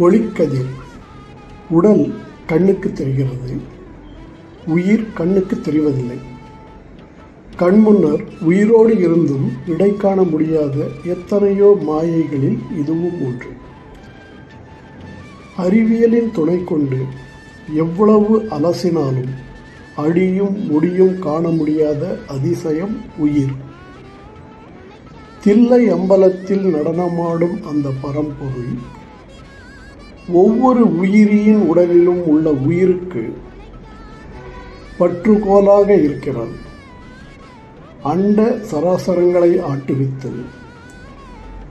ஒளிக்கதிர் உடல் கண்ணுக்கு தெரிகிறது. உயிர் கண்ணுக்கு தெரிவதில்லை. கண் முன்னர் உயிரோடு இருந்தும் இடை காண முடியாத எத்தனையோ மாயைகளில் இதுவும் ஒன்று. அறிவியலின் துணை கொண்டு எவ்வளவு அலசினாலும் அடியும் முடியும் காண முடியாத அதிசயம் உயிர். தில்லை அம்பலத்தில் நடனமாடும் அந்த பரம்பொருள் ஒவ்வொரு உயிரியின் உடலிலும் உள்ள உயிருக்கு பற்றுகோலாக இருக்கிறான் அண்ட சராசரங்களை ஆட்டுவித்து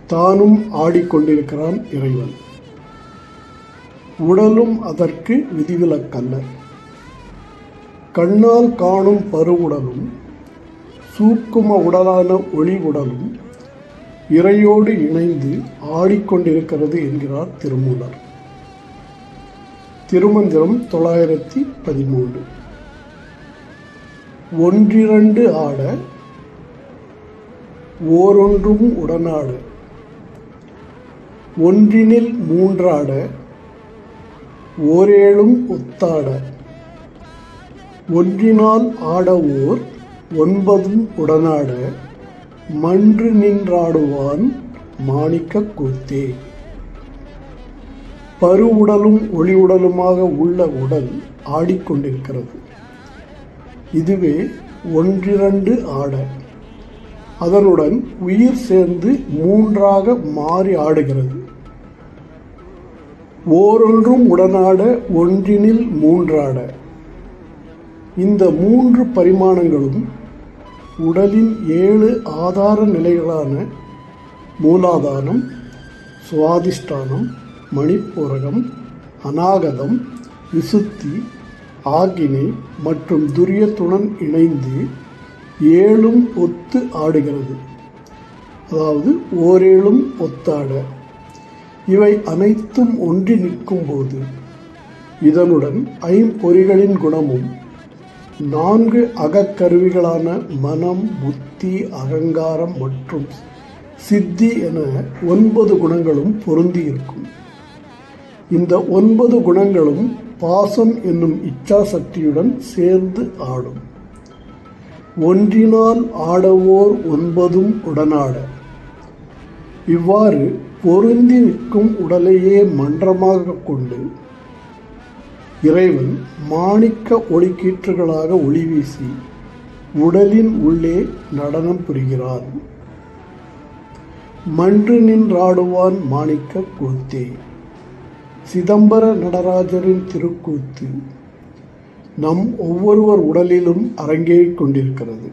தானும் ஆடிக்கொண்டிருக்கிறான் இறைவன். உடலும் அதற்கு விதிவிலக்கல்ல. கண்ணால் காணும் பருவுடலும் சூக்கும உடலான ஒளி உடலும் இறையோடு இணைந்து ஆடிக்கொண்டிருக்கிறது என்கிறார் திருமூலர். திருமந்திரம் தொள்ளாயிரத்தி பதிமூன்று. ஒன்றிரண்டு ஆட ஓரொன்றும் உடனாட. ஒன்றினில் மூன்றாட ஓரேழும் ஒத்தாட. ஒன்றினால் ஆட ஓர் ஒன்பதும் உடனாட மன்று நின்றாடுவான் மாணிக்க கூத்தே. பருவுடலும் ஒளிவுடலுமாக உள்ள உடல் ஆடிக்கொண்டிருக்கிறது. இதுவே ஒன்றிரண்டு ஆட. அதனுடன் உயிர் சேர்ந்து மூன்றாக மாறி ஆடுகிறது. ஓரொன்றும் உடனாட ஒன்றினில் மூன்றாட. இந்த மூன்று பரிமாணங்களும் உடலின் ஏழு ஆதார நிலைகளான மூலாதாரம் சுவாதிஷ்டானம் மணிப்பூரகம் அநாகதம் விசுத்தி ஆகினி மற்றும் துரியத்துடன் இணைந்து ஏழும் ஒத்து ஆடுகிறது. அதாவது ஓரேழும் ஒத்தாட. இவை அனைத்தும் ஒன்றி நிற்கும்போது இதனுடன் ஐம்பொறிகளின் குணமும் நான்கு அகக்கருவிகளான மனம் புத்தி அகங்காரம் மற்றும் சித்தி என ஒன்பது குணங்களும் பொருந்தியிருக்கும். இந்த ஒன்பது குணங்களும் பாசம் என்னும் இச்சா சக்தியுடன் சேர்ந்து ஆடும். ஒன்றினால் ஆடவோர் ஒன்பதும் உடனாட. இவ்வாறு பொருந்தி நிற்கும் உடலையே மன்றமாக கொண்டு இறைவன் மாணிக்க ஒளிக்கீற்றுகளாக ஒளி வீசி உடலின் உள்ளே நடனம் புரிகிறான். மன்று நின்றாடுவான் மாணிக்க கூத்தே. சிதம்பர நடராஜரின் திருக்கூத்து நம் ஒவ்வொருவர் உடலிலும் அரங்கேறிக் கொண்டிருக்கிறது.